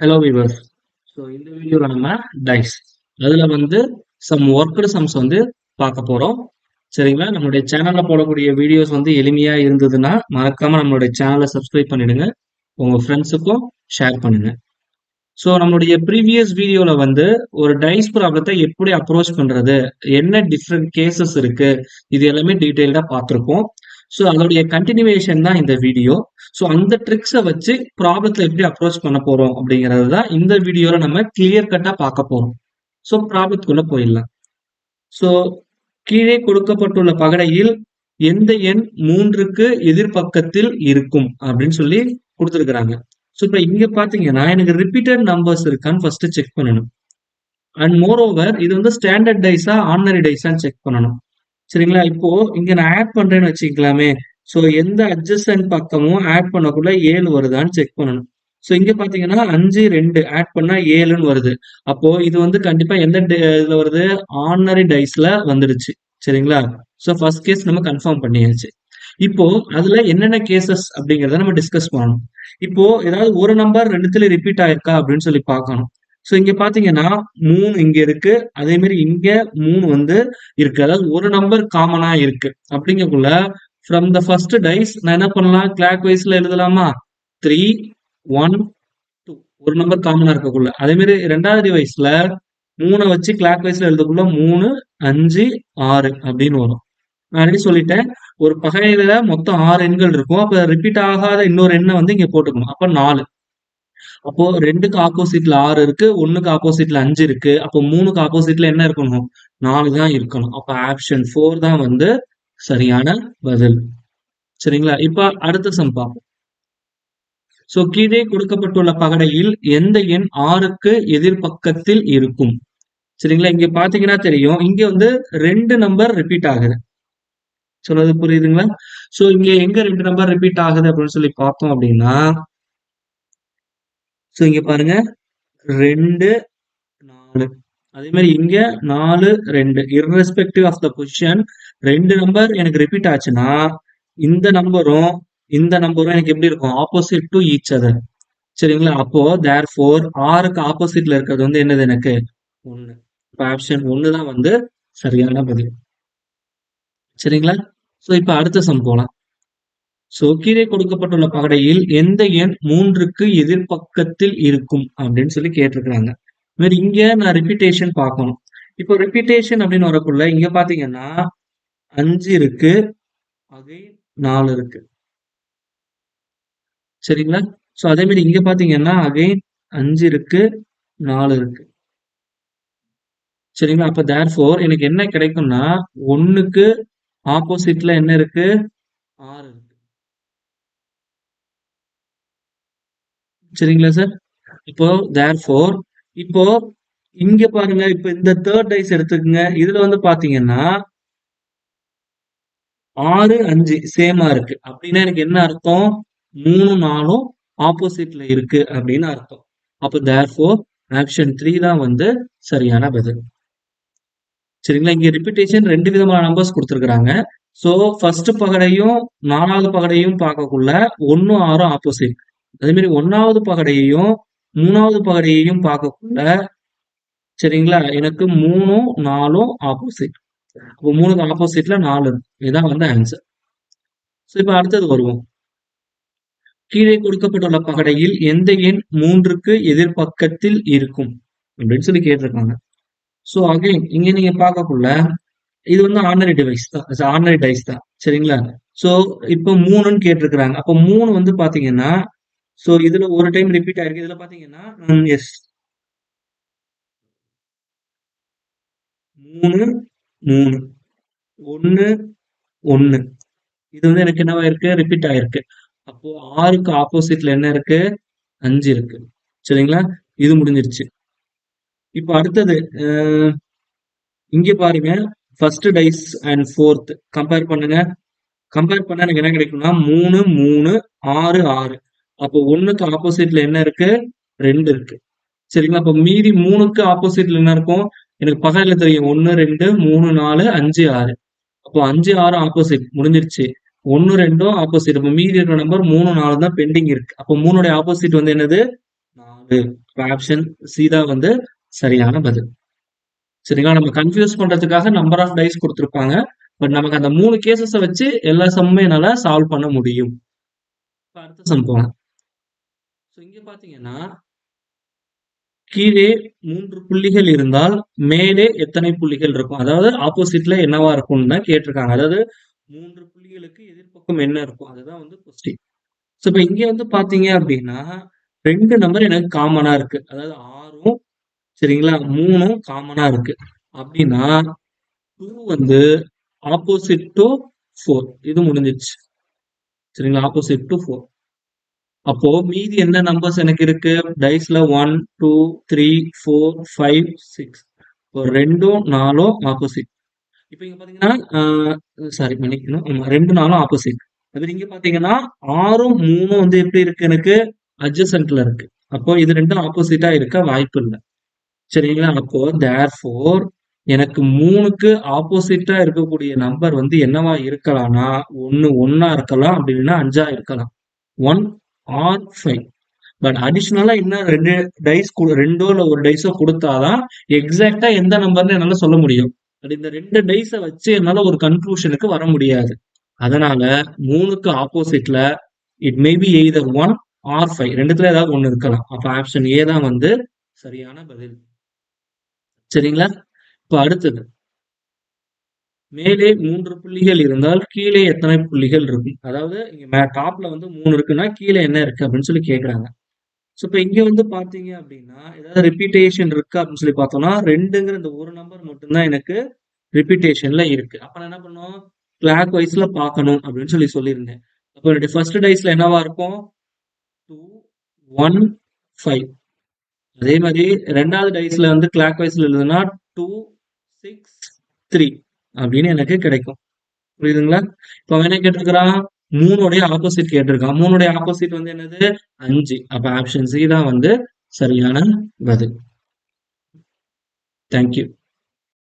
Hello viewers so இந்த வீடியோவில் நம்ம டைஸ் அதில் வந்து சம் ஒர்க்கடு சம்ஸ் வந்து பார்க்க போகிறோம் சரிங்களா? நம்மளுடைய சேனலில் போடக்கூடிய வீடியோஸ் வந்து எளிமையாக இருந்ததுன்னா மறக்காமல் நம்மளுடைய சேனலை சப்ஸ்கிரைப் பண்ணிடுங்க. உங்கள் ஃப்ரெண்ட்ஸுக்கும் ஷேர் பண்ணுங்க. ஸோ நம்மளுடைய ப்ரீவியஸ் வீடியோவில் வந்து ஒரு டைஸ் ப்ராப்ளத்தை எப்படி அப்ரோச் பண்ணுறது என்ன டிஃப்ரெண்ட் கேசஸ் இருக்குது இது எல்லாமே டீட்டெயில்டாக பார்த்துருக்கோம் ஸோ அதோடைய கண்டினியூவேஷன் தான் இந்த வீடியோ ஸோ அந்த ட்ரிக்ஸை வச்சு ப்ராப்ளத்தில் எப்படி அப்ரோச் பண்ண போகிறோம் அப்படிங்கிறது தான் இந்த வீடியோவில் நம்ம கிளியர் கட்டாக பார்க்க போகிறோம் ஸோ ப்ராப்ளத்துக்குள்ளே போயிடலாம். ஸோ கீழே கொடுக்கப்பட்டுள்ள பகடையில் எந்த எண் மூன்றுக்கு எதிர்பக்கத்தில் இருக்கும் அப்படின்னு சொல்லி கொடுத்துருக்குறாங்க. ஸோ இப்போ இங்கே பார்த்தீங்கன்னா எனக்கு ரிப்பீட்டட் நம்பர்ஸ் இருக்கான்னு ஃபர்ஸ்ட் செக் பண்ணணும். அண்ட் மோர் ஓவர் இது வந்து ஸ்டாண்டர்ட் டைஸா ஆர்டினரி டைஸான்னு செக் பண்ணணும். சரிங்களா? இப்போ இங்க நான் ஆட் பண்றேன்னு வச்சுக்கலாமே. ஸோ எந்த அட்ஜஸ்டன்ட் பக்கமும் ஆட் பண்ணக்குள்ள ஏழு வருதான்னு செக் பண்ணணும். ஸோ இங்க பாத்தீங்கன்னா அஞ்சு ரெண்டு ஆட் பண்ணா ஏழுன்னு வருது. அப்போ இது வந்து கண்டிப்பா எந்த இதுல வருது? ஆர்டினரி டைஸ்ல வந்துடுச்சு. சரிங்களா? ஸோ ஃபர்ஸ்ட் கேஸ் நம்ம கன்ஃபார்ம் பண்ணியாச்சு. இப்போ அதுல என்னென்ன கேசஸ் அப்படிங்கிறத நம்ம டிஸ்கஸ் பண்ணணும். இப்போ ஏதாவது ஒரு நம்பர் ரெண்டுத்துல ரிப்பீட் ஆயிருக்கா அப்படின்னு சொல்லி பார்க்கணும். ஸோ இங்க பாத்தீங்கன்னா மூணு இங்க இருக்கு. அதே மாதிரி இங்க மூணு வந்து இருக்கு. அதாவது ஒரு நம்பர் காமனா இருக்கு. அப்படிங்கக்குள்ள ஃப்ரம் த ஃபர்ஸ்ட் டைஸ் நான் என்ன பண்ணலாம்? கிளாக் வைஸ்ல எழுதலாமா? த்ரீ ஒன் டூ ஒரு நம்பர் காமனா இருக்கக்குள்ள. அதே மாதிரி ரெண்டாவது டிவைஸ்ல மூணை வச்சு கிளாக் வைஸ்ல எழுதக்குள்ள மூணு அஞ்சு ஆறு அப்படின்னு வரும். நான் ஆல்ரெடி சொல்லிட்டேன். ஒரு பகையில மொத்தம் ஆறு எண்கள் இருக்கும். அப்ப ரிப்பீட் ஆகாத இன்னொரு எண்ணை வந்து இங்க போட்டுக்கணும். அப்ப நாலு. அப்போ ரெண்டுக்கு ஆப்போசிட்ல ஆறு இருக்கு ஒண்ணுக்கு ஆப்போசிட்ல அஞ்சு இருக்கு. அப்போ மூணுக்கு ஆப்போசிட்ல என்ன இருக்கணும்? நாலு தான் இருக்கணும். அப்ப ஆப்ஷன் ஃபோர் தான் வந்து சரியான பதில். சரிங்களா? இப்ப அடுத்த சம் பார்ப்போம். சோ கீழே கொடுக்கப்பட்டுள்ள பகடையில் எந்த எண் ஆறுக்கு எதிர்பக்கத்தில் இருக்கும்? சரிங்களா? இங்க பாத்தீங்கன்னா தெரியும். இங்க வந்து ரெண்டு நம்பர் ரிப்பீட் ஆகுது. சொல்றது புரியுதுங்களா? சோ இங்க எங்க ரெண்டு நம்பர் ரிப்பீட் ஆகுது அப்படின்னு சொல்லி பார்த்தோம் அப்படின்னா ஸோ இங்க பாருங்க. ரெண்டு நாலு. அதே மாதிரி இங்க நாலு ரெண்டு. இர்ரெஸ்பெக்டிவ் ஆஃப் த பொசிஷன் ரெண்டு நம்பர் எனக்கு ரிப்பீட் ஆச்சுன்னா இந்த நம்பரும் இந்த நம்பரும் எனக்கு எப்படி இருக்கும்? ஆப்போசிட் டு ஈச் அதர் சரிங்களா? அப்போ தேர் ஃபோர் ஆறுக்கு ஆப்போசிட்ல இருக்கிறது வந்து என்னது எனக்கு? ஒன்று இப்போ ஆப்ஷன் ஒன்று தான் வந்து சரியான பதில். சரிங்களா? ஸோ இப்போ அடுத்த சம் போகலாம் சோ கீழே கொடுக்கப்பட்டுள்ள பகடையில் எந்த எண் மூன்றுக்கு எதிர்பக்கத்தில் இருக்கும் அப்படின்னு சொல்லி கேட்டிருக்கிறாங்க. மாதிரி இங்க நான் ரிப்பீட்டேஷன் பார்க்கணும். இப்போ ரிப்பீட்டேஷன் அப்படின்னு வரக்குள்ள இங்க பாத்தீங்கன்னா அஞ்சு இருக்கு அதே நாலு இருக்கு. சரிங்களா? ஸோ அதே மாதிரி இங்க பாத்தீங்கன்னா அகைன் அஞ்சு இருக்கு நாலு இருக்கு. சரிங்களா? அப்ப தேர் ஃபோர் எனக்கு என்ன கிடைக்கும்னா ஒண்ணுக்கு ஆப்போசிட்ல என்ன இருக்கு? ஆறு இருக்கு. சரிங்களா சார்? இப்போ தேர் ஃபோர் இப்போ இங்க பாருங்க இப்போ இந்த தேர்ட் டைஸ் எடுத்துக்கங்க. இதுல வந்து பாத்தீங்கன்னா ஆறு அஞ்சு சேமா இருக்கு. அப்படின்னா எனக்கு என்ன அர்த்தம்? மூணு நாலும் ஆப்போசிட்ல இருக்கு அப்படின்னு அர்த்தம். அப்போ தேர் ஃபோர் ஆப்ஷன் த்ரீ தான் வந்து சரியான பதில். சரிங்களா? இங்க ரிப்பீட்டேஷன் ரெண்டு விதமான நம்பர்ஸ் கொடுத்துருக்குறாங்க. ஸோ ஃபர்ஸ்ட் பகடையும் நாலாவது பகடையும் பார்க்கக்குள்ள ஒன்னும் ஆறும் ஆப்போசிட் அதே மாதிரி ஒன்னாவது பகடையையும் மூணாவது பகடையையும் பார்க்கக்குள்ள சரிங்களா? எனக்கு மூணும் நாலும் ஆப்போசிட் அப்போ மூணுக்கு ஆப்போசிட்ல நாலு இருக்கும் இதுதான் வந்து ஆன்சர் ஸோ இப்போ அடுத்தது வருவோம். கீழே கொடுக்கப்பட்டுள்ள பகடையில் எந்த எண் மூன்றுக்கு எதிர்பக்கத்தில் இருக்கும்? அப்படின்னு சொல்லி கேட்டிருக்காங்க. ஸோ அகைன் இங்க நீங்க பார்க்கக்குள்ள இது வந்து ஆர்டினரி டிவைஸ் தான். ஆர்டினரி டைஸ் தான். சரிங்களா? ஸோ இப்போ மூணுன்னு கேட்டிருக்கிறாங்க. அப்போ மூணு வந்து பாத்தீங்கன்னா ஸோ இதுல ஒரு டைம் ரிப்பீட் ஆயிருக்கு. இதுல பாத்தீங்கன்னா எஸ் மூணு மூணு. ஒன்னு ஒன்னு இது வந்து எனக்கு என்னவா இருக்கு? ரிப்பீட் ஆயிருக்கு. அப்போ ஆறுக்கு ஆப்போசிட்ல என்ன இருக்கு? அஞ்சு இருக்கு. சரிங்களா? இது முடிஞ்சிருச்சு. இப்போ அடுத்தது இங்க பாருங்க. First dice and fourth compare பண்ணுங்க. கம்பேர் பண்ணா எனக்கு என்ன கிடைக்கும்னா மூணு மூணு ஆறு ஆறு. அப்போ ஒண்ணுக்கு ஆப்போசிட்ல என்ன இருக்கு? ரெண்டு இருக்கு. சரிங்களா? அப்போ மீதி மூணுக்கு ஆப்போசிட்ல என்ன இருக்கும்? எனக்கு பகல்ல தெரியும். ஒன்னு ரெண்டு மூணு நாலு அஞ்சு ஆறு. அப்போ அஞ்சு ஆறு ஆப்போசிட். முடிஞ்சிருச்சு. ஒன்னு ரெண்டும் ஆப்போசிட். அப்போ மீதி இருக்கிற நம்பர் மூணு நாலு தான் பெண்டிங் இருக்கு. அப்போ மூணுடைய ஆப்போசிட் வந்து என்னது? நாலு. ஆப்ஷன் சி தான் வந்து சரியான பதில். சரிங்களா? நம்ம கன்ஃபியூஸ் பண்றதுக்காக நம்பர் ஆஃப் டைஸ் கொடுத்துருப்பாங்க. பட் நமக்கு அந்த மூணு கேசஸை வச்சு எல்லா சம்மே என்னால சால்வ் பண்ண முடியும். அடுத்த சம் ஸோ இங்க பாத்தீங்கன்னா கீழே மூன்று புள்ளிகள் இருந்தால் மேலே எத்தனை புள்ளிகள் இருக்கும்? அதாவது ஆப்போசிட்ல என்னவா இருக்கும்னு தான் கேட்டிருக்காங்க. அதாவது மூன்று புள்ளிகளுக்கு எதிர்பக்கம் என்ன இருக்கும்? அதுதான் வந்து கொஸ்டின் ஸோ இப்போ இங்க வந்து பாத்தீங்க அப்படின்னா ரெண்டு நம்பர் எனக்கு காமனா இருக்கு. அதாவது ஆறும் சரிங்களா? மூணும் காமனா இருக்கு. அப்படின்னா டூ வந்து ஆப்போசிட் டு ஃபோர் இது முடிஞ்சிச்சு சரிங்களா? ஆப்போசிட் டு ஃபோர் அப்போ மீதி என்ன நம்பர்ஸ் எனக்கு இருக்கு? டைஸ்ல one two three four five six ஒரு ரெண்டும் நாலும் ஆப்போசிட் இப்போ இங்க பாத்தீங்கன்னா சாரி மன்னிக்கணும். ரெண்டு நாலும் ஆப்போசிட் அது இங்க பாத்தீங்கன்னா ஆறும் மூணும் வந்து எப்படி இருக்கு எனக்கு? அட்ஜசன்ட்ல இருக்கு. அப்போ இது ரெண்டும் ஆப்போசிட்டா இருக்க வாய்ப்பு இல்லை. சரிங்களா? அப்போ தேர் ஃபோர் எனக்கு மூணுக்கு ஆப்போசிட்டா இருக்கக்கூடிய நம்பர் வந்து என்னவா இருக்கலாம்னா ஒன்னு ஒன்னா இருக்கலாம். அப்படி இல்லைன்னா அஞ்சா இருக்கலாம். ஒன் ஆர் ஃபைவ் பட் அடிஷ்னலா இன்னும் ரெண்டு டைஸ் ரெண்டோ இல்ல ஒரு டைஸோ கொடுத்தாதான் எக்ஸாக்டா எந்த நம்பர்னு என்னால சொல்ல முடியும். பட் இந்த ரெண்டு டைஸை வச்சு என்னால ஒரு கன்க்ளூஷனுக்கு வர முடியாது. அதனால மூணுக்கு ஆப்போசிட்ல it may be either one or five ரெண்டுத்துல ஏதாவது ஒண்ணு இருக்கலாம். அப்ப ஆப்ஷன் ஏ தான் வந்து சரியான பதில். சரிங்களா? இப்ப அடுத்தது. மேலே மூன்று புள்ளிகள் இருந்தால் கீழே எத்தனை புள்ளிகள் இருக்கும்? அதாவது இங்க டாப்ல வந்து மூணு இருக்குன்னா கீழே என்ன இருக்கு அப்படின்னு சொல்லி கேட்குறாங்க ஸோ இப்போ இங்கே வந்து பார்த்தீங்க அப்படின்னா ஏதாவது ரிப்பீட்டேஷன் இருக்கு அப்படின்னு சொல்லி பார்த்தோம்னா ரெண்டுங்கிற இந்த ஒரு நம்பர் மட்டும்தான் எனக்கு ரிப்பீட்டேஷன்ல இருக்கு. அப்போ நான் என்ன பண்ணுவோம் கிளாக் வைஸ்ல பார்க்கணும் அப்படின்னு சொல்லி சொல்லியிருந்தேன். அப்போ என்னுடைய ஃபர்ஸ்ட் டைஸ்ல என்னவா இருக்கும்? டூ ஒன் ஃபைவ் அதே மாதிரி ரெண்டாவது டைஸ்ல வந்து கிளாக் வைஸ்ல எழுதுனா டூ சிக்ஸ் த்ரீ அப்படின்னு எனக்கு கிடைக்கும். புரியுதுங்களா? இப்ப என்ன கேட்டிருக்கிறான் மூணுடைய ஆப்போசிட் கேட்டிருக்கான் மூணுடைய ஆப்போசிட் வந்து என்னது? அஞ்சு. அப்ப ஆப்ஷன் சி தான் வந்து சரியான பதில். தேங்க்யூ